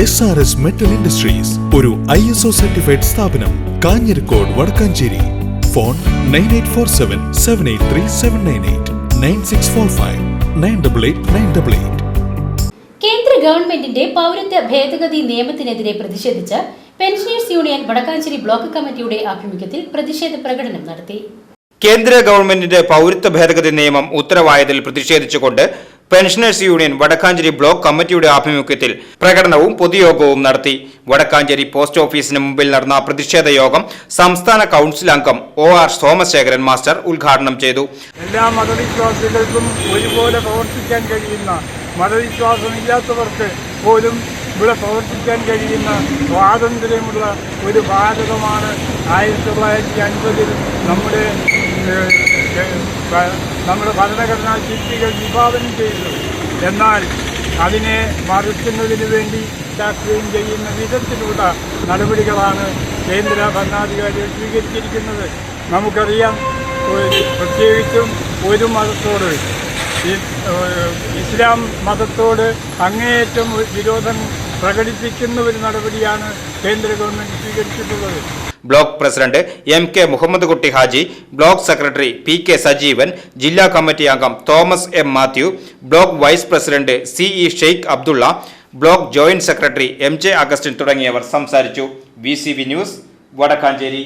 S R S metal industries ഒരു I S O certified സ്ഥാപനം Kanjirakode Vadakkanchery. Phone nine eight four seven seven eight three seven nine eight nine six four five nine double eight nine double eight കേന്ദ്ര ഗവൺമെന്റിന്റെ പൗരത്വ ഭേദഗതി നിയമത്തിനെതിരെ പ്രതിഷേധിച്ച് pensioners union Vadakkanchery block കമ്മിറ്റിയുടെ ആഭിമുഖ്യത്തിൽ പ്രതിഷേധ പ്രകടനം നടത്തി. കേന്ദ്ര ഗവൺമെന്റിന്റെ പൗരത്വ ഭേദഗതി നിയമം ഉത്തരവായതിൽ പ്രതിഷേധിച്ചുകൊണ്ട് പെൻഷനേഴ്സ് യൂണിയൻ വടക്കാഞ്ചേരി ബ്ലോക്ക് കമ്മിറ്റിയുടെ ആഭിമുഖ്യത്തിൽ പ്രകടനവും പൊതുയോഗവും നടത്തി. വടക്കാഞ്ചേരി പോസ്റ്റ് ഓഫീസിന് മുമ്പിൽ നടന്ന പ്രതിഷേധ യോഗം സംസ്ഥാന കൗൺസിൽ അംഗം ഒ ആർ സോമശേഖരൻ മാസ്റ്റർ ഉദ്ഘാടനം ചെയ്തു. എല്ലാ മതവിശ്വാസികൾക്കും ഒരുപോലെ പ്രവർത്തിക്കാൻ കഴിയുന്ന മതവിശ്വാസമില്ലാത്തവർക്ക് പോലും ഇവിടെ പ്രവർത്തിക്കാൻ കഴിയുന്ന സ്വാതന്ത്ര്യമുള്ള ഒരു ഭാരതമാണ് ആയിരത്തി തൊള്ളായിരത്തി അൻപതിൽ നമ്മുടെ നമ്മുടെ ഭരണഘടനാ ശില്പികൾ വിഭാവനം ചെയ്തത് എന്നാൽ അതിനെ മറിക്കുന്നതിന് വേണ്ടി ചർച്ചയും ചെയ്യുന്ന വിധത്തിലുള്ള നടപടികളാണ് കേന്ദ്ര ഭരണാധികാരികൾ സ്വീകരിച്ചിരിക്കുന്നത്. നമുക്കറിയാം പ്രത്യേകിച്ചും ഒരു മതത്തോട് ഇസ്ലാം മതത്തോട് അങ്ങേയറ്റം വിരോധം പ്രകടിപ്പിക്കുന്ന ഒരു നടപടിയാണ് കേന്ദ്ര ഗവൺമെന്റ് സ്വീകരിച്ചിട്ടുള്ളത്. Block president M K Muhammad Kutty Haji block secretary P K Sajeevan ജില്ലാ കമ്മിറ്റി അംഗം Thomas M Mathew block vice president C E Sheikh Abdulla block joint secretary M J Augustin തുടങ്ങിയവർ സംസാരിച്ചു. V news Vadakkanchery.